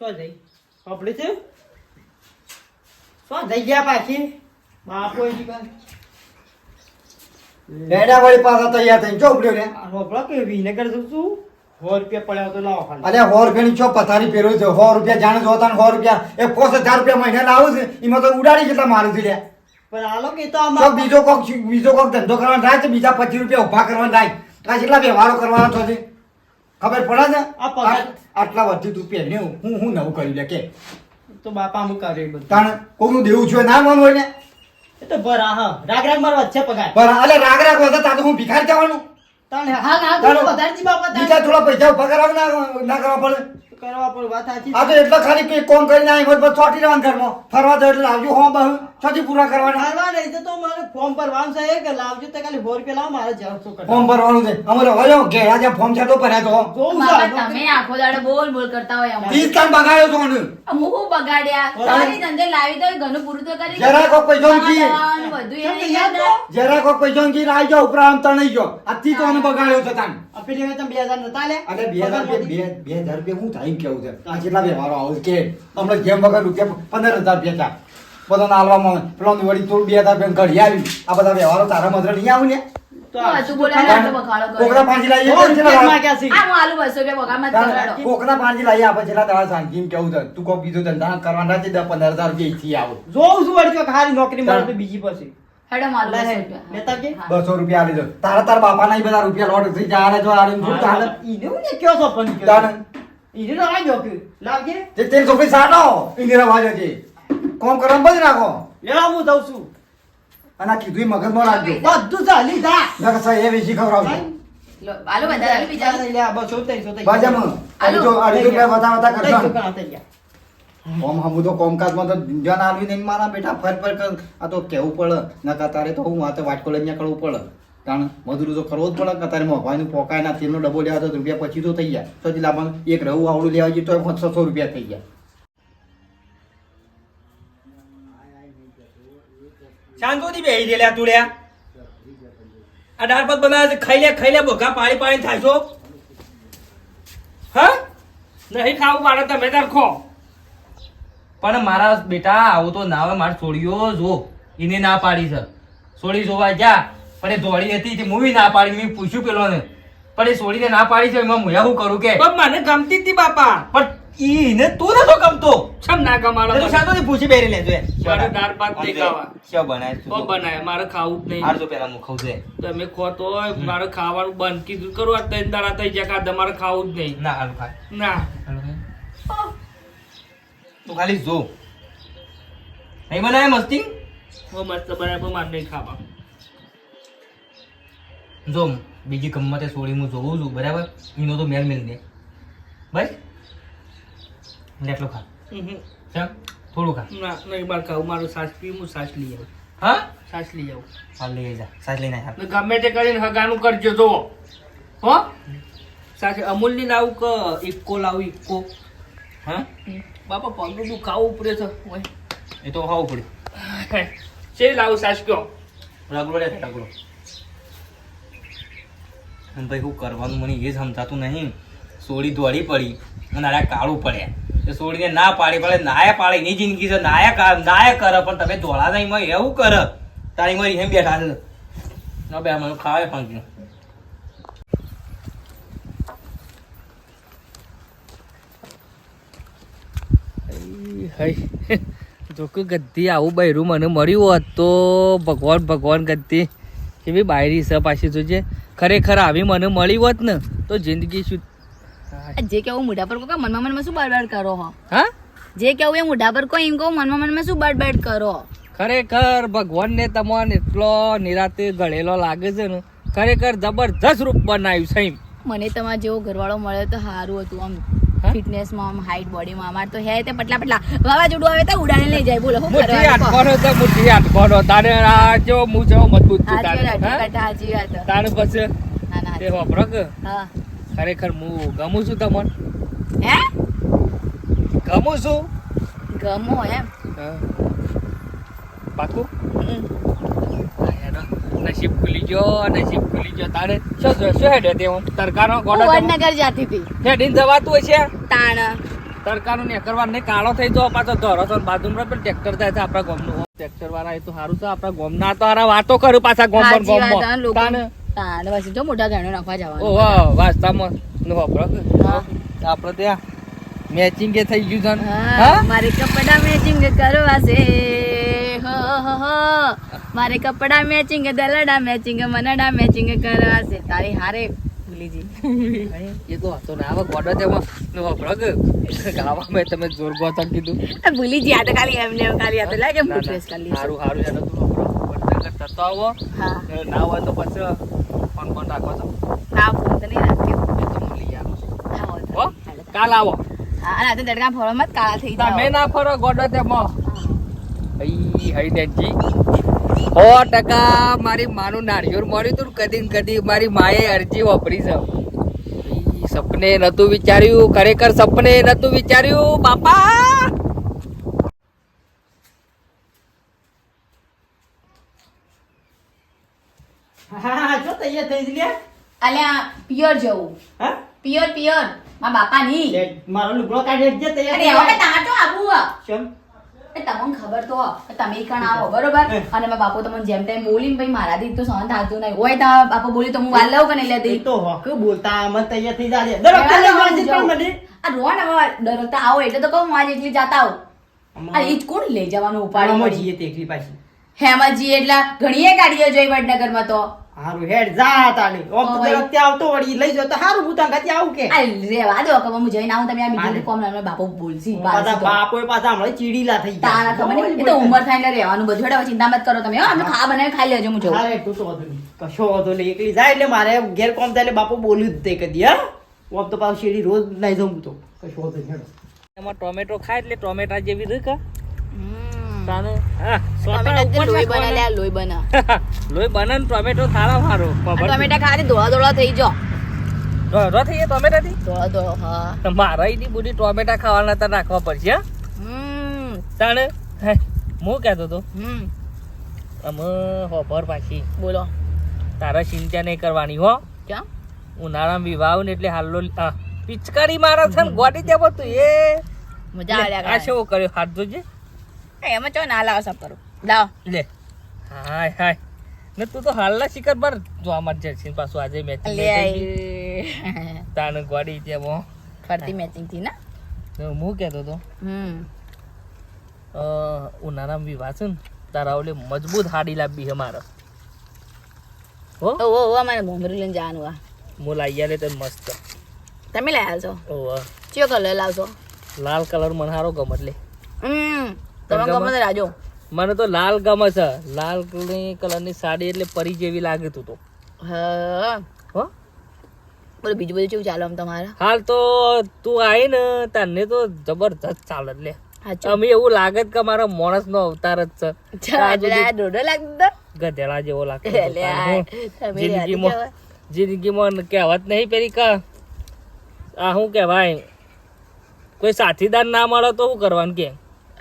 શું જઈ પપડી છે શું જઈ ગયા પાછી? બાપો એના વળી પાછા તૈયાર થઈને ચોપડ્યો ને. રોપડા કે વિનેગર છું સો રૂપિયા પડ્યા તો લાવો ખાલી. અરે સો રૂપિયાની છો પથારી પહેરો છે. સો રૂપિયા જાણે જોતા સો રૂપિયા. એ પોસ હજાર રૂપિયા મહિને લાવું છે. એમાં તો ઉડાડી કેટલા મારું છે લ્યા. પણ આલો કે તો આમાં બીજો કોક બીજો કોક ધંધો કરવાનો થાય છે બીજા પચીસ રૂપિયા ઊભા કરવાના થાય. આ કેટલા વ્યવહારો કરવાના થશે? ખબર પડે ને આ પગાર- આટલા વધુ તું પહેર્યું હું હું નવું કરી લે કે? તો બાપા હું કરે તાણ કોકનું દેવું છે ના માનવું ને? એ તો ભરા હા રાગ રાગ મારો વચ્ચે પગાર. પણ અલે રાગ રાગ વધે તા તો હું ભિખારી જવાનું. તાણે હા હા તાણે તો વધારે બાપા બીજા થોડા પૈસા પગાર ના ના કરવા પડે? કરવા પણ વાત સાચી આ તો એટલો ખાલી કે કોમ કરીને આવી હોય ચોટી રહેવાનું ઘરમાં. ફરવા દો એટલે આવજો હો બહુ. છથી પૂરા કરવાના. મારવા નહીં તો તો મારે ફોર્મ ભરવાનું છે કે લાવજો તે ખાલી ભોર રૂપિયા લાવો મારે જવાબ શું ફોર્મ ભરવાનું છે. અમારે હવે ઘેરા જે ફોર્મ છે તો ભરે તો તમે આખો દાડો બોલ બોલ કરતા હોય અમારે. કાન બગાડ્યો તો મને. અમુક હું બગાડ્યા? તારી ધંધે લાવી તો ઘણું પૂરું તો કરી જરા કો. પૈસો બધું યાદ યાદ જરા કોઈ પૈસા ની રાઈ જાઓ ઉપરા આમ તણાઈ ગયો. આજથી તો મને બગાડ્યો છે તાન. આ પેલી વખતે બે હજાર નતા લે અને બે બે હજાર રૂપિયા હું થાય? કેવું છે? આ કેટલા વ્યવહારો આવું કે હમણાં જેમ વગર રૂપિયા પંદર હજાર થયા. બધાને હાલવામાં પેલો વળી તું બે હજાર રૂપિયા ઘડી આવી. આ બધા વ્યવહારો તારા મધરે નહીં આવું ને. કોકરા લાવે? આપે છેલ્લા તારા શાંતિ કેવું છે? તું કોઈ બીજો ધંધા કરવાના છે દસ પંદર હજાર રૂપિયા અહીંથી આવો. જોઉં છું વળી ખાલી નોકરી મળે બીજી પછી. બસો રૂપિયા. દો. તારા તારા બાપાના ય બધા રૂપિયા લોટ થઈ જાય જો ને કયો છો પણ તો આ કે લાવજે. તે તેલ છોકરી સાટો ઇન્દિરા વાજો છે. કોમ કરવા બંધ રાખો. લેવા હું દઉં છું. અને આ કીધું ય મગજમાં રાખજો. બધું ચાલી જા. નકર સાહેબ એ વેચી ખવડાવજો. લો, આલુ બધા આલુ બીજા. આલુ. લે, આ બસો ત્રણસો થઈ ગયા. બાજામાં અઢીસો અઢીસો રૂપિયા વધા વધા કરજો. કોમ હમું તો કોમકાજમાં તો જન આલવી નહીં મારા બેટા. ફર ફર કર. આ તો કેવું પડે. નકા તારે તો હું આ તો વાટકો લઈને નીકળવું પડે. કારણ મજૂરી તો કરવો જ પડે કે તારે મોભાઈનું પોકાય ના, તેલનો ડબ્બો લેવા તો રૂપિયા પછી તો થઈ જાય તો લાવવાનું એક રહું આવડું લેવા જઈએ તો છસો રૂપિયા થઈ ગયા. શાંતિથી બેહી રહેલા તું લ્યા. આ દાળ ભાત બનાવે ખાઈ લે ખાઈ લે, બોઘા પાણી પાણી છો હા. નહીં ખાવું મારે તમે તાર ખો. પણ મારા બેટા, આવું તો ના હોય, મારે છોડીઓ જો, એને ના પાડી છે. છોડી જોવા જા પણ એ દોડી હતી તે મૂવી ના પાડી મેં પૂછ્યું પેલો ને પણ એ છોડીને ના પાડી છે એમાં હું શું કરું કે? પણ મને ગમતી હતી બાપા. પણ ઈને તું નતો ગમતો? છમ ના ગમાડો તું શાંતિથી પૂછી બેરી લેજો. મારે દાળ ભાત નહીં ખાવા. શું બનાય તું બનાય મારે ખાવું જ નહીં. આરજો પેલા હું ખાવ છું તમે ખો તો મારે ખાવાનું બંધ કીધું કરું આ તૈન દાડા થઈ ગયા કાં તમારે ખાવું જ નહીં. ના હાલ ખાય. ના. તું ખાલી જો. નહીં બનાય મસ્તી? હું મસ્ત બનાય પણ મારે નહીં ખાવા. જો બીજી ગમતે સોળી હું જોઉં છું બરાબર? એનો તો મેલ મેલ દે. બસ એટલો ખા. ઉહુ. થોડું ખા. ના નહીં બાર ખાવું મારું સાસ પી હું સાસ લઈ આવું. હા? સાસ લઈ આવું. હા લઈ જા. સાસ લઈને આવ ગમે તે કરીને હગાનું કરજો જો હો? સાસ અમૂલની લાવું કે ઇક્કો લાવું ઇક્કો હા? બાપા પગનું દુખાવું ઉપરે છે. એ તો ખાવું પડે. છે લાવું સાસ કયો? રગડો રે રગડો અને ભાઈ શું કરવાનું મને એ સમજાતું નહીં. સોળી દોડી પડી અને આ કાળું પડે. એ સોળીને ના પાડી પડે નાયા પાડે, એની જિંદગી છે. નાયા નાયા કરે, પણ તમે ધોળા નહીં મળે એવું કરે. તારી મારી એમ બેઠા છે. ન બે મને ખાવે ફંક્યું જો કે ગદ્દી આવું બૈરું મને મળ્યું હોત તો ભગવાન ભગવાન ગદ્દી. એવી બાયરી છે પાછી જોજે. ખરેખર આવી મને મળી હોત ને તો જિંદગી શું જે કેવું મોઢા પર કહો મનમાં મનમાં શું બળબડ કરો હો? હા? જે કેવું એ મોઢા પર કહો એમ કહો મનમાં મનમાં શું બળબડ કરો? ખરેખર ભગવાનને તમને એટલો નિરાતે ગળેલો લાગે છે ને ખરેખર જબરજસ્ત રૂપ બનાવ્યું છે એમ. મને તમારા જેવો ઘરવાળો મળ્યો તો સારું હતું આમ? ફિટનેસમાં આમ હાઈટ બોડીમાં અમાર તો હે તે પટલા પટલા વાવાઝોડું આવે તો ઉડાડી લઈ જાય બોલો હું કહો? હાથવાનો છે મુઠ્ઠી હાથવાનો તારે આ જો હું જો મજબૂત છું તારે. હાજી વાત, તારે પછી ના, ના, તે હા. ખરેખર હું ગમું છું તમને? હે? ગમું છું? ગમો એમ. હા, યાર, નસીબ ખુલી ગયો નસીબ ખુલી ગયો. તારે શું શું હેડે તે હું? તરકારો ગોડા વડનગર જાતી હતી. હેડીન જવાતું હશે? તાણ. તરકારો ને કરવા ને કાળો થઈ જવો પાછો ધરો તો બાજુમાં પણ ટ્રેક્ટર થાય છે આપણા ગામનું. ટ્રેક્ટર વાળા એ તો સારું છે આપણા ગામના તો હારા વાતો કરું પાછા ગોમ પર ગોમમાં તાણ? તાણ વાસી જો મોટા ગાણો નાખવા જવાનું. ઓહો વાસ્તામાં. નું કે? હા. આપણે ત્યાં મેચિંગ એ થઈ ગયું છે ને? હા, મારે કપડા મેચિંગ કરવા છે. હો, હો, હો. મારે કપડા મેચિંગ દલડા મેચિંગ મનડા મેચિંગ કરવા છે. તારી હારે ભૂલી જી એ તો હતો ને આવા ગોડો તેમાં નું વાપરો કે? તમે જોર ગોતા કીધું. આ ભૂલી જી આ તો ખાલી એમને એમ ખાલી આ તો લાગે હું. કરી તું વાપરો થતો આવો. હા. ના હોય તો પછી ફોન ફોન રાખો તો. ના ફોન તો નહીં રાખ્યો એ તો આવો કાલ આવો. અને આ તો તડકા ફોડવામાં જ કાળા થઈ તમે જાય ના ફરો ગોડો તેમાં હઈ હઈ સો ટકા મારી માનું નાળિયેર મળ્યું હતું કદી કદી મારી માએ અરજી વાપરી છે. સપને નતું વિચાર્યું ખરેખર સપને નતું વિચાર્યું બાપા! હા હા જો તૈયાર થઈ જ અલ્યા પિયર જવું. હા? પિયર પિયર. મારા બાપા ની. મારો લુગડો કાઢી જ તૈયાર અરે હવે તાટો આવું. ચમ. એ તમને ખબર તો કે તમે કણ આવો બરોબર. અને મારા બાપુ તમને જેમ તેમ બોલીને પછી મારાથી તો સહન થતું નહીં. હોય તો બાપુ બોલી તો હું વાલ લઉં કે નહીં લેતી? તો હોક બોલતા? મને તૈયાર થઈ જાજે. દર વખતે લઈ આવજે પણ મને આ રો ને હવે ડરતા આવો એટલે તો કહું હું આજે એકલી જાતા આવું. આ ઈ જ કોણ લઈ જવાનું ઉપાડી જઈએ તે એકલી પાછી. હેમાજી એટલે ઘણીએ ગાડીઓ જોઈ વડનગરમાં તો. હારું હેડ જા તાલે. ઓમ તો. વખતે આવતો વળી લઈ જાવ તો હારું હું તાંગા ત્યાં આવું કે? આ રેવા દો કે હું જઈને આવું તમે આ બીજું કોમ ના બાપો બોલસી પાછા બાપો. પાછા હમણાં ચીડીલા થઈ તારા ખબર નહીં? એ તો ઉંમર થાય એટલે રહેવાનું. બધું હેડા ચિંતા મત કરો તમે. અમે ખા બનાવી ખાઈ લેજો હું જોઉં. અરે તું તો વધુ કશો વધુ નહીં. એકલી જાય એટલે મારે ઘેર કોમ થાય એટલે બાપુ બોલ્યું જ તે કદી હા? ઓમ તો પાછું ચીડી રોજ નહીં જાઉં હું તો. કશો વધુ નહીં હેડો. એમાં ટોમેટો ખાય એટલે ટોમેટા જેવી રીક ટમેટા ઉપર લોહી બના નાખવાના. લોહી બને. લોહી બને ને ટોમેટો થાળા મારો ટોમેટા ખાલી ધોળા ધોળા થઈ જો ધોળા થઈ ગયા ધોળા ધોળા હા. મારા એની બુડી ટોમેટા ખાવાના તા નાખવા પડશે હમ. તાણે? હું કહેતો તો હમ. અમે હોભર પાછી. બોલો. તારા ચિંતા નહીં કરવાની હો? ક્યાં? ઉનાળામાં વિવાહ ને એટલે હાલો આ, પિચકારી મારે છે ને ગોટી ત્યાં પડતું એ. મજા આ શું કર્યો? હાથ જોજે એમાં ચો ના લાવો સબ લાવો. લે. હાય હાય. ને તું તો હાલના શિખર પર જોવા માટે છે પાછું આજે મેચ લે તાણ ગોડી તેમ હો. ફરતી મેચિંગથી ના? હું કહેતો તો હમ. ઉનાળામાં વિવાહ છે ને તારા ઓલે મજબૂત હાડી લાવવી છે મારે. હો. ઓ ઓ મને ઘૂંઘરું લઈને જવાનું આ. હું લાવી લે તો મસ્ત. તમે લઈ આવશો ઓ ચિયો કલર લાવશો? લાલ કલર મને સારો ગમે એટલે હમ. તમે ગમે? તો રાજો. મને તો લાલ ગમે છે. લાલ કલરની સાડી એટલે પરી જેવી લાગે તું તો. હા. બોલો બીજું બધું કેવું ચાલે આમ તમારા? હાલ તો તું આવી ને તને તો જબરજસ્ત ચાલે લે. અમે એવું લાગે છે કે મારો માણસ નો અવતાર જ છે. ગધેડા જેવો તમે જિંદગીમાં જિંદગીમાં કહેવત નહીં પેલી કા આ શું કહેવાય કોઈ સાથીદાર ના મળે તો શું કરવાનું કે?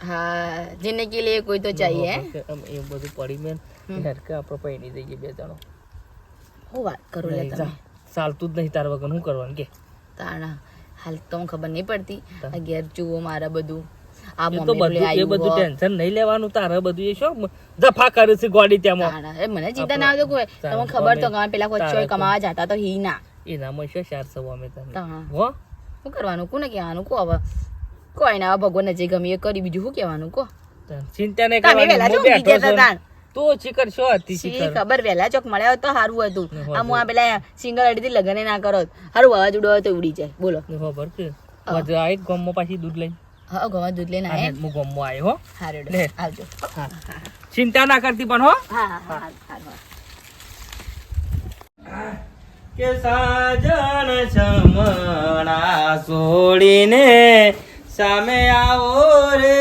હા જેને કે લે કોઈ તો ચાહીએ આમ એ બધું પડી મેં. નરકે આપણે પૈણી જઈએ બે જણો. હું વાત કરો લે તમે? ચાલતું જ નહીં તાર વગર શું કરવાનું કે? તાણા હાલ તો ખબર નહીં પડતી. આ જુઓ મારા બધું. આ તો બધું એ બધું ટેન્શન નહીં લેવાનું તારે બધું એ શું? જફા કરે છે ગોડી તેમાં એ મને ચિંતા ના આવતો તમને ખબર તો ગામ પેલા કોઈ કમાવા જાતા તો હી ના એનામાં શું શાર સવા અમે તને? હો? શું કરવાનું? કોને કહેવાનું? કો હવે? કોઈ ના ભગવાનને જે ગમે એ કરી બીજું શું કહેવાનું કો ચિંતા નહીં કરવાની તું શિખર શું હતી શી ખબર વેલા ચોક મળ્યા તો સારું હતું. ને આ હું આ પેલા સિંગલ અડીથી લગને ના કરો સારું વાવાઝોડું હોય તો ઉડી જાય. બોલો. ખબર છે મજા આવી ગમમાં પાછી દૂધ લઈને. હા ગમા દૂધ લઈને આયા હું ગમમાં આવ્યો હો. હારે લે. આવજો. ચિંતા ના કરતી પણ હા. હા હા કે સાજન સમણા છોડીને સામે આવો રે.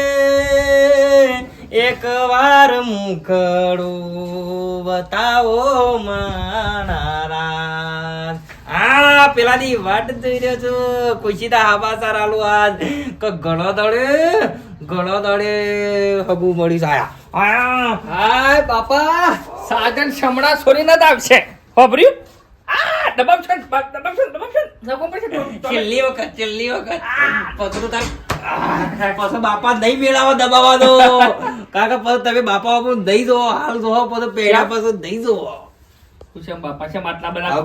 એક વાર મુખડું બતાવો મારા આ પેલાની વાટ જોઈ રહ્યો છું? ખુશીદા હાબાસાર આલુ આજ. કે ઘણો દડે ઘણો દડે હગું મળી આયા. હાય બાપા સાગર શમણા છોરી ન આવશે હોભર્યું? આ દબાવ છે દબાવ છે દબાવ છે દબાવ છે. છેલ્લી વખત છેલ્લી વખત. પતરું તાર પાછો બાપા નહીં મેળાવો દબાવવાનો. કાકા પાછો તમે બાપા પણ નહીં જો હાલ જો પાછો પેડા પાછો નહીં જો શું છે બાપા? છે માટલા બધા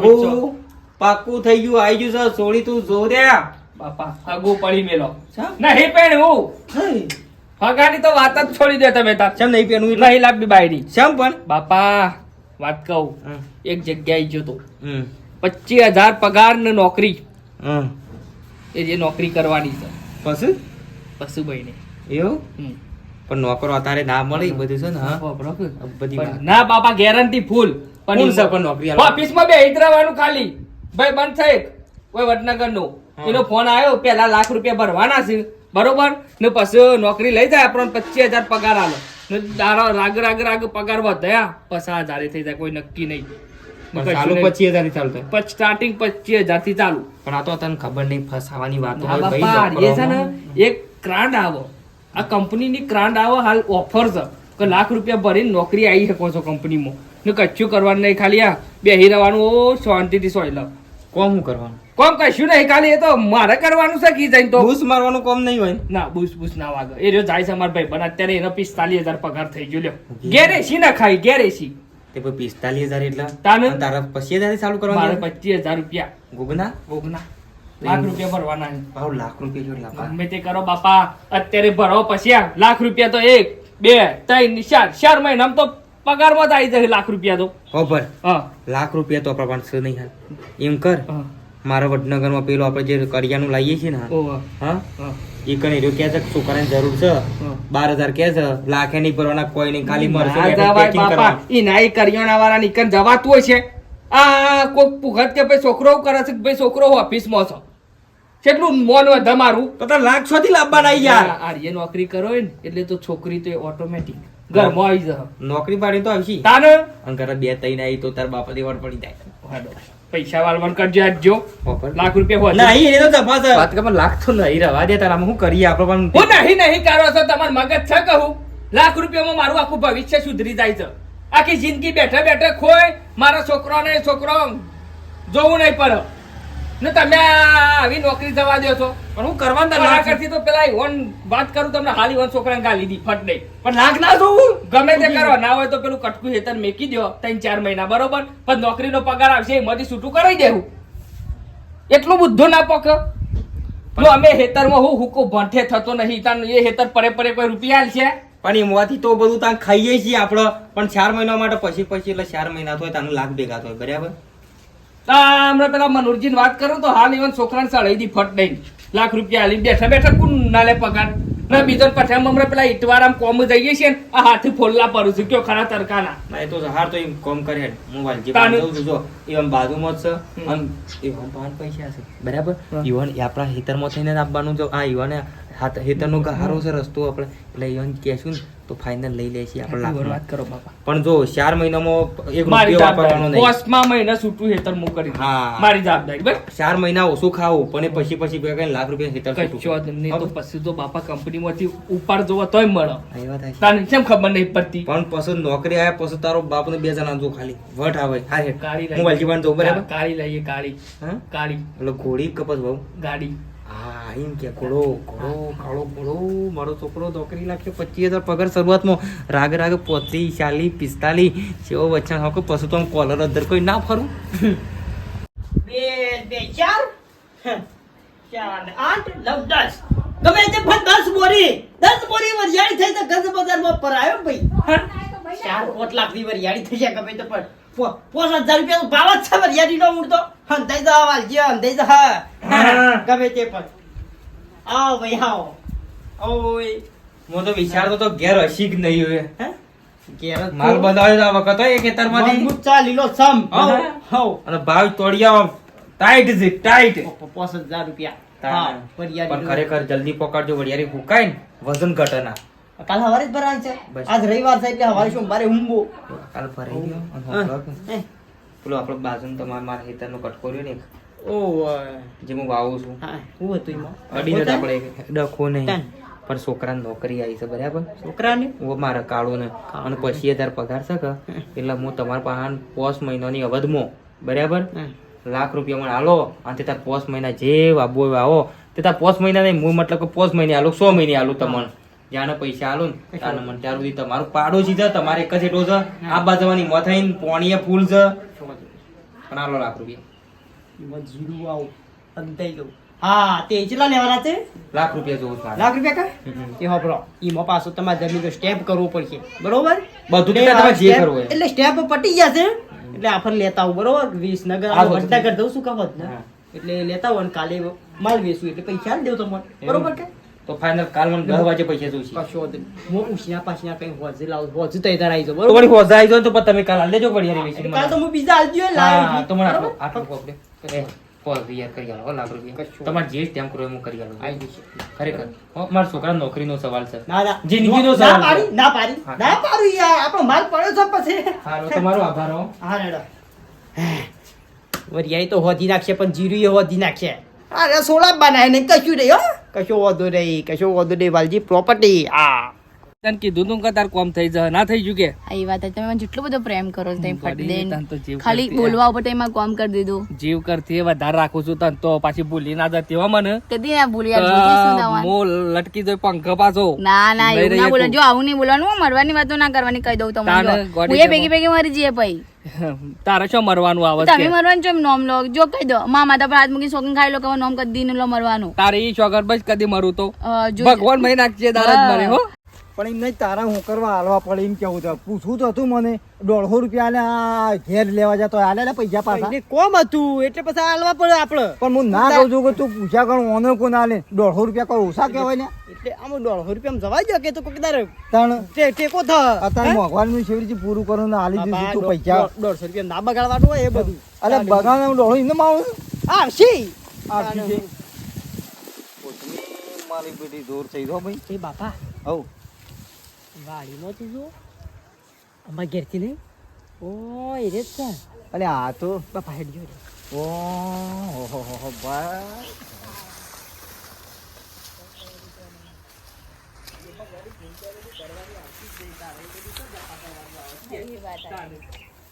પાકું થઈ ગયું આવી ગયું છે. સોળી તું જો રહ્યા. બાપા આગુ પડી મેલો? નહીં પેણ હું ફગાની તો વાત જ છોડી દે તમે તાર. શેમ નહીં એટલે? નહીં લાવવી બાયરી ચમ પણ? બાપા વાત કહું. એક જગ્યાએ ગયો તો. પચીસ હજાર પગાર ને નોકરી. એ જે નોકરી કરવાની છે. પછી? પશુભાઈ ને એવું? પણ નોકરો અત્યારે ના મળે બધું છે ને બધી ના બાપા ગેરંટી ફૂલ કોણ છે પણ નોકરી? ઓફિસમાં બે હિતરાવાનું ખાલી. ભાઈ બંધ થાય. કોઈ વડનગરનું એનો ફોન આવ્યો પેલા લાખ રૂપિયા ભરવાના છે. બરોબર? ને પછી નોકરી લઈ જાય આપણને પચીસ હજાર પગાર આલો. ને તારો રાગ રાગ રાગ પગાર વધ્યા. પચાસ હજાર થઈ જાય કોઈ નક્કી નહીં. પણ ચાલુ પચીસ હજારથી સ્ટાર્ટિંગ પચીસ હજારથી ચાલુ. પણ આ તો તને ખબર નહીં ફસાવાની વાત હોય ભાઈ છે ને એક ક્રાંડ આવો. આ કંપનીની ક્રાંડ આવો હાલ ઓફર છે. કે લાખ રૂપિયા ભરીને નોકરી આવી શકો છો કંપનીમાં. ને કચ્છું કરવાનું નહીં ખાલી આ બેહી રહેવાનું ઓ શાંતિથી સોય લો. કોમ હું કરવાનું? કોમ કશું નહીં ખાલી એ તો મારે કરવાનું છે કી જઈને તો. બૂસ મારવાનું કોમ નહીં હોય ના? બુસ બુસ ના વાગે. એ રહ્યો જાય છે અમારા ભાઈ પણ અત્યારે એનો પિસ્તાલીસ હજાર પગાર થઈ ગયો લ્યો. ગેરેસી ના ખાઈ ગેરેસી. તે પછી પિસ્તાલીસ હજાર એટલે? તારા પચીસ હજાર ચાલુ મારે કરવાનું પચીસ હજાર રૂપિયા. ગુગના? ભોગના લાખ રૂપિયા ભરવાના ભાવ લાખ રૂપિયા. ગમે તે કરો બાપા અત્યારે ભરો પછી લાખ રૂપિયા તો એક બે ત્રણ ચાર ચાર મહિનામાં તો પગારમાં જ આવી જશે લાખ રૂપિયા તો. હો ભર. હા. લાખ રૂપિયા તો આપણા પાસે નહીં હાલ એમ કર. મારા વડનગરમાં પેલો આપણે જે કરિયાનું લાવીએ છીએ ને. હા. એ કઈ રહ્યો કે છે છોકરાની જરૂર છે. બાર હજાર કે છે લાખે નહીં ભરવાના કોઈ નહીં ખાલી મરચું ના ને નાઈ કરિયાણા વાળા નીકળ જવાતું હોય છે. આ કોઈ પુખત કે ભાઈ છોકરો કરે છે ભાઈ છોકરો ઓફિસમાં છો. કેટલું મોન હોય તમારું તો તો લાખ છ થી લાવવાના આઈ યાર આર્ય નોકરી કરો હોય ને એટલે તો છોકરી તો ઓટોમેટિક ઘરમાં આવી જશે. નોકરી પાડી તો આવશી. તાને? અને ઘરે બે તઈ આવી તો તાર બાપા દેવાડ પડી જાય. પૈસા વાળવાનું કરજો બપોર. લાખ રૂપિયા હોય નહીં એ તો તપાસ. વાત કે પણ લાખ તો નહીં રવા દે તારા હું કરીએ આપણે પણ હું નહીં નહીં કરો છો તમારું મગજ છે કહું. લાખ રૂપિયામાં મારું આખું ભવિષ્ય સુધરી જાય છે. આખી જિંદગી બેઠા બેઠા ખોય મારા છોકરાને છોકરો જોવું નહીં પડે. ને તમે આવી નોકરી જવા દો છો. પણ હું કરવાનું તાર લાખ કરતી તો પેલા વાત કરું તમને હાલી ઈવન છોકરાને ગાલી દી ફટ પણ લાખ ના જોવું. ગમે તે કરો ના હોય તો પેલું કટકું હેતર મેકી દો ત્રણ ચાર મહિના બરોબર? પણ નોકરીનો પગાર આવશે એમાંથી છૂટું કરી દેવું. એટલું બુદ્ધો ના પક. જો અમે હેતરમાં હું હુકો ભંઠે થતો નહીં તાન એ હેતર પરે પરે કોઈ રૂપિયા છે પણ એમાંથી તો બધું ત્યાં ખાઈએ છીએ આપણે. પણ ચાર મહિના માટે પછી પછી એટલે ચાર મહિના થાય તાનું લાખ ભેગા થાય બરાબર? હમણાં પેલા મનોરજીની વાત કરું તો હાલ ઇવન છોકરાને સળાઈ દી ફટ નહીં લાખ રૂપિયા આલી બેઠા બેઠા કુન ના લે પગાર. ના બીજો પછી હમણાં પેલા ઇટવારામ કોમ જઈએ છીએ ને આ હાથે ફોલ્લા પરું છું. કયો ખરા તરકાના ના એ તો હાર તો એમ કોમ કરે મોબાઈલ જે તાનું- છું જો એમ બાજુમાં જ છે. અન આમ એવા પૈસા છે. બરાબર. ઈવન આપણા ખેતરમાં થઈને આપવાનું જો આ ઈવન હાથ ખેતરનો ગહારો છે રસ્તો આપણે. એટલે ઈવન કહેશું ને તો ફાઇનલ લઈ લેશે આપણે લાખ વાત કરો બાપા. પણ જો ચાર મહિનામાં એક રૂપિયો વાપરવાનો નહીં. કોસ્ટમાં મહિના છૂટું હેતર મુ કરી હા. મારી જવાબદારી બસ ચાર મહિના ઓછું ખાવું પણ પછી પછી કરીને લાખ રૂપિયા હેતર છૂટું. નહીં તો પછી તો બાપા કંપનીમાંથી ઉપાડ જોવા તોય મળે. તને કેમ ખબર નહીં પડતી? પણ પછી નોકરી આવે પછી તારો બાપ ને બે જણા જો ખાલી. વટ આવે હા. કાળી હું વાલજી પાસે જઉં બરાબર? કાળી લઈએ કાળી હા? કાળી એટલે ઘોડી કપસ બહુ ગાડી. હા, એમ કે, ઘોડો ઘોડો, કાળો ઘોડો, મારો છોકરો નોકરી નાખ્યો પચીસ હજાર પગાર શરૂઆતમાં. રાગ રાગ પોત્રીસ ચાલી, પિસ્તાલી, જેવો વચ્ચે હવે પછી તો કોલર અંદર કોઈ ના ફરું. બે બે, ચાર. ચાર, આઠ, નવ, દસ. ગમે તે પણ દસ બોરી. દસ બોરી વરિયાળી થઈ તો ગંજ બજારમાં પરાયો ભાઈ. ચાર પાંચ લાખ વરિયાળી થઈ જાય ગમે તો પણ. પો- પાંચ હજાર રૂપિયા ભાવ જ છે નો વાલજી ગમે તે પણ. આવો ભાઈ આવો. ઓય હું તો વિચારતો તો ઘેર હસી જ નહીં હોય. હે? માલ તો. આ વખત હોય એ ખેતરમાંથી? મજબૂત લીલો સમ હા. અને ભાવ તોડિયા. ટાઈટ છે ટાઈટ પાંચ હજાર રૂપિયા. હા પણ ખરેખર જલ્દી પકડજો વડિયારી ફૂકાય ને વજન ઘટે ના. કાલ હવારે જ ભરાય છે. આજ રવિવાર છે એટલે હવારે સોમવારે ઊંઘો કાલ ભરાઈ ગયો. હા. હે. પેલો આપણો બાજુનો તમારે મારા ખેતરનો કટકો રહ્યો ને ઓ જે હું વાવું છું. હા શું હતું એમાં? અડીને આપણે ડખો નહીં. પણ છોકરાને નોકરી આવી છે બરાબર? છોકરાને? ઓ મારા કાળો. ને અને પછી હજાર પગાર છે કે? એટલે હું તમારા પાસે પોસ મહિનાની અવધમાં. બરાબર? લાખ રૂપિયા મને આલો અને તાર પોસ મહિના જે વાબો હોય આવો તે તાર પોસ મહિના નહીં હું મતલબ કે પોસ મહિને આલું સો મહિને આલું તમને. જ્યાં પૈસા આલો ને તાને મને ત્યાર સુધી તમારું પાડોશી છે તમારે એક જ એટલો છે. આ બાજવાની મથાઈ પોણીએ ફૂલ છે. પણ આલો લાખ રૂપિયા. એમાં જીરું આવું અંતાઈ ગયું હા તે કેટલા લેવાના છે? લાખ રૂપિયા જોવું છે. લાખ રૂપિયા કા? હમ. એ હોપરો એમાં પાછું તમારે જમીન સ્ટેપ કરવો પડશે. બરોબર? બધું એટલે જે કરવું સ્ટેમ્પ પટી જશે એટલે આફર લેતા આવું બરોબર? વિસનગર આ બધું. વડનગર દઉં શું ને એટલે લેતા આવું કાલે માલ વેચું એટલે પૈસા દેવું તમને. બરોબર કે? તો ફાઇનલ કાલ મને દસ વાગે પૈસા જોઈશે કશો વાંધો નહીં. હું ઉછીના પાછીના કઈ હોજે લાવ હોજે તો ઇધર આવી બરોબર વળી હોજે આવી તો પણ તમે કાલ આલી દેજો પડી યાર એટલે તો હું બીજા આલજો હા લાવી તો મને આટલો આટલો કોપડે પોઝ યાર કરી આલો લાખ રૂપિયા. તમારે જે સ્ટેમ્પ કરો હું કરી આલું. આવી જશે. ખરેખર. હો, મારા છોકરા નોકરીનો સવાલ છે. ના ના. જિંદગીનો ના સવાલ ના પાડી ના પાડી. ના પાડી યાર. આપણો માલ પડ્યો છે પછી. હાલો તમારો આભાર હો. હા રેડો વરિયાઈ તો હોધી નાખશે પણ જીરું એ હોધી નાખશે અરે સોળા બનાય નહીં કશું નહીં હો. કશો વાંધો નહીં, કશો વાંધો નહીં, વાલજી પ્રોપર્ટી આ તને કીધું તું કે તાર કોમ થઈ જાય ના થઈ ગયું કે આ એ વાત તમે મને જેટલો બધો પ્રેમ કરો છો તમે ફટ ખાલી બોલવા ઉપર તમે કોમ કરી દીધું. જીવ કરતી એ વધારે રાખું છું તને તો. પાછી ભૂલી ના જતી હો મને. કદી ના ભૂલી યાર? મો લટકી જોઈ પંખ પાછો. ના ના એવું ના બોલો. જો આવું નહીં બોલવાનું હો, મરવાની વાતો ના કરવાની કહી દઉં તમને. હું એ ભેગી ભેગી મરી જઈએ પછી તારે શું મરવાનું આવે તમે મરવાનું છો નોમ લો. જો કહી દો. મા માતા પર હાથ મૂકી શોખીન ખાઈ લો કે નોમ કદી લો મરવાનું. તારે ઈ શોગર બસ કદી મરું તો. ભગવાન મહી નાખજે દારા જ મરે હો. પણ એમ નહીં તારા હું કરવા હાલવા પડે એમ કેવું હતું પૂછવું તો હતું મને દોઢસો રૂપિયા ઘેર લેવા જતો આલે પૈસા પાછા. કોમ હતું એટલે પછી હાલવા પડે આપણે પણ હું ના કહું છું કે તું પૂછ્યા કરું ઓનો કોણ આલે? દોઢસો રૂપિયા કોઈ ઓછા કહેવાય ને? એટલે આમ દોઢસો રૂપિયા જવાય જો કે તો દાડે તણ ટેકો થ. અત્યારે શેવી રીતે પૂરું કરું ને આલી દીધું તું પૈસા. દોઢસો રૂપિયા ના બગાડવાનું હોય એ બધું. અરે બગાને હું દોઢો એમને માવું હા શી મારી પેટી દૂર થઈ ગયો ભાઈ. એ બાપા. હવ. વાડીમાંથી જો અમારા ઘેરથી નહીં ઓ એ રે છે અરે આ તો બાપા હેડ ગયો ઓ હો હો હો બસ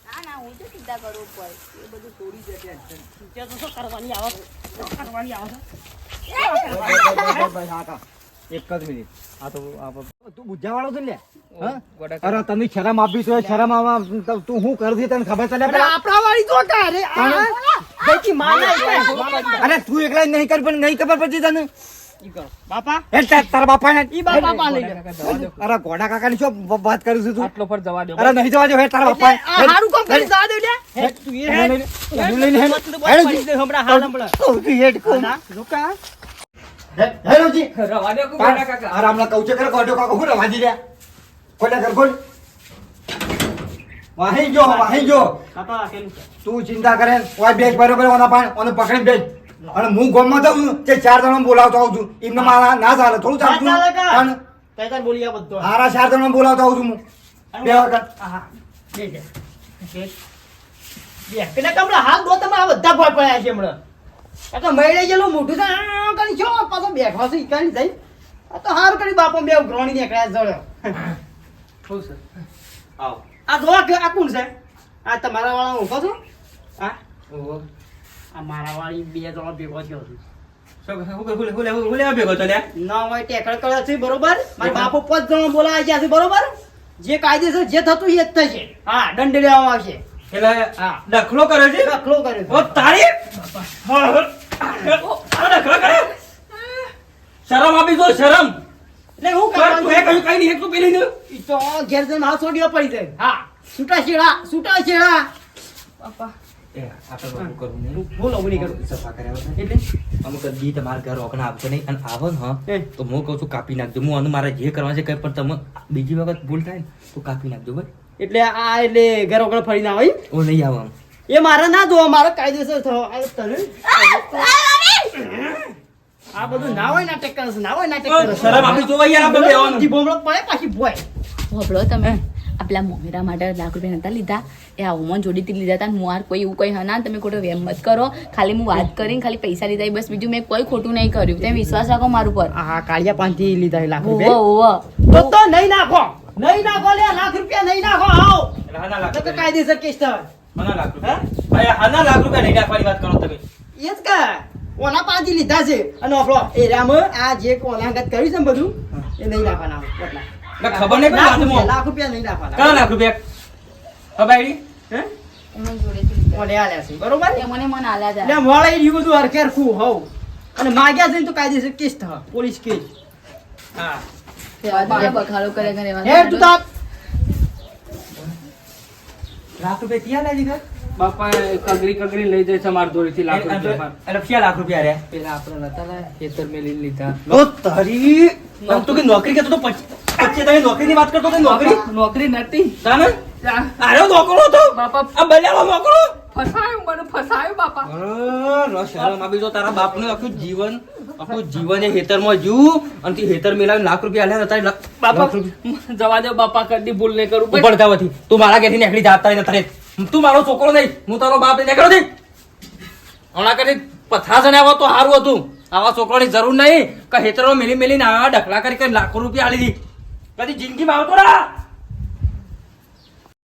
ના ના હું તો સીધા કરું પડે એ બધું છોડી જશે તો શું કરવાની આવે કરવાની આવે એક જ મિનિટ. આ તો તું બુદ્ધિયાવાળો છે ને અરે તમે શરમ આપી તો શરમ આવા તું શું કરતી તને ખબર ચાલે અરે આપણા વાળી તો અરે એકલા નહીં કરી પણ નહીં ખબર પડતી તને. બાપા? એ તારા બાપા ને ઈ બાપા પા લઈ અરે ગોડા કાકા ની શું વાત કરું છું તું? આટલો પર જવા દો. અરે નહીં જવા દે હે તારા બાપા હારું કામ કરી દા દે લે. તું એ હેડ. હેડ લઈને હેડ. મતલબ બસ પડી દે હમણાં હાલ હમણાં તું હેડ. કોમ. રોકા. આવજી. રવા દો કાકા? આ કહું છે ખરા, ગોડો કાકો હું રવા દીધા. ખોલ્યા કર. વાહી જો વાહી જો તું ચિંતા કરે ઓય બેસ બરોબર ઓના પાણ ઓને પકડી બેસ અને હું ગોમમાં જાઉં છું તે ચાર જણા બોલાવતો આવું છું. એમને મારા ના ચાલે થોડું ચાલતું? પણ કઈ બોલી આ બધો. હારા ચાર જણા બોલાવતો આવું છું હું. બે વખત. હા બે બે બે પેલા હાલ દો તમે આ બધા ભોય પડ્યા છે હમણાં. આ તો મહિને ગયેલું મોઢું તો આમ કરી છો પાછો બેઠો છે ઈકાની થઈ આ તો હાર કરી બાપો બે ગ્રોણી નીકળ્યા જળ્યો આવો. આ જો આ આ કોણ છે? આ તમારા વાળા ઊભો છો? હા? ઓહો. આ મારા વાળી બે જણા ભેગો થયો છું. શું હું હું હું હું હું લેવા ભેગો તો લ્યા? ના ટેકડ કરે છે બરોબર? મારા બાપુ પાંચ જણા બોલાવા ગયા બરોબર? જે કાયદેસર જે થતું એ જ થશે. હા દંડ લેવામાં આવશે. એટલે ડખલો દખલો કરે છે? ડખલો કર્યો છે. ઓ તારી? હા, હા. દખલો કરે? શરમ આપી દો શરમ. એટલે હું તું એ કહ્યું કઈ નહીં એકલું પેલી ને તો ઘેર જઈને હાથ છોડીઓ પડી જાય. હા. છૂટા છેડા છૂટા છેડા કરું. કર્યા તો છું કાપી નાખજો. હું મારા મારે જે કરવા છે કઈ પણ તમે બીજી વખત ભૂલ થાય ને તો કાપી નાખજો ભાઈ એટલે આ એટલે ઘર વગર ફરી ના હોય ઓ નહીં આવો એ મારે ના જોવા મારો કાયદેસર થયો આ તને આ બધું ના હોય નાટક કરે ના હોય નાટક કરે શરમ જોવા યાર આપણે પડે પાછી ભોય ભોબળો તમે. આપલા મોમેરા માટે લાખ રૂપિયા નતા લીધા. એ આ જોડી જોડીથી લીધા હતા હું કોઈ એવું કઈ હના તમે ખોટો વેમ મત કરો. ખાલી હું વાત કરીને ખાલી પૈસા લીધા બસ. બીજું મેં કોઈ ખોટું નહીં કર્યું. તમે વિશ્વાસ રાખો મારું પર આ કાળિયા પાંચથી લીધા લાખ રૂપિયા. ઓવો તો તો નહીં નાખો. નહીં નાખો લે લાખ રૂપિયા નહીં નાખો આવો. એટલે હાના લાખ તો કાયદેસર કેસ થાય. હાના લાખ રૂપિયા. હાના લાખ રૂપિયા નહીં નાખવાની વાત કરો તમે. એ જ કે ઓના પાછી લીધા છે. અને આપણો એરિયામાં આ જે કોલાંગત કર્યું છે ને બધું એ નહીં નાખવાના એટલે ખબર નહીં લાખ રૂપિયા, લાખ રૂપિયા નહીં નાખવાના. કયા લાખ રૂપિયા? ખબર? હે? મને આલ્યા છે બરોબર? એ મને મને આલ્યા છે એટલે મળે એ બધું હરખેર હરખું હોવ. અને માગ્યા છે ને તો કાયદેસર કેસ થશે પોલીસ કેસ. હા. બખાડો કરે કરે હે તું. તાપ લાખ રૂપિયા ત્યાં લાવી દીધા? બાપા કગરી કગરી લઈ જાય છે મારા જોડેથી લાખ રૂપિયા એટલે ક્યાં લાખ રૂપિયા રે પેલા આપણે નતા લાયા, ખેતર મેલી લીધા. ઓ તારી! આમ તો કે નોકરી કરતો તો પચીસ તમે નોકરી ની વાત કરતો નોકરી? નોકરી નથી તાને? નોકરો તો બાપા આ બલ્યાનો નોકરો? ફસાયું મને ફસાયું બાપા. શરમ આવી તો તારા બાપનું આખું જીવન આખું જીવન એ હેતરમાં જીવું અને તે હેતર મેલાવીને લાખ રૂપિયા આલ્યા તારી બાપા જવા દે બાપા કદી ભૂલ નહીં કરું. ઉપર જવાથી તું મારા ઘેરથી નીકળી જા તારી તારે તું મારો છોકરો નહીં. હું તારો બાપ નહીં. નીકળો નહીં હમણાં કરી પથરા જણે આવો તો સારું હતું. આવા છોકરાની જરૂર નહીં કે હેતરો મેલી મેલીને આવા ડખલા કરી કરી લાખો રૂપિયા આલી દી. કદી જિંદગીમાં આવતો ના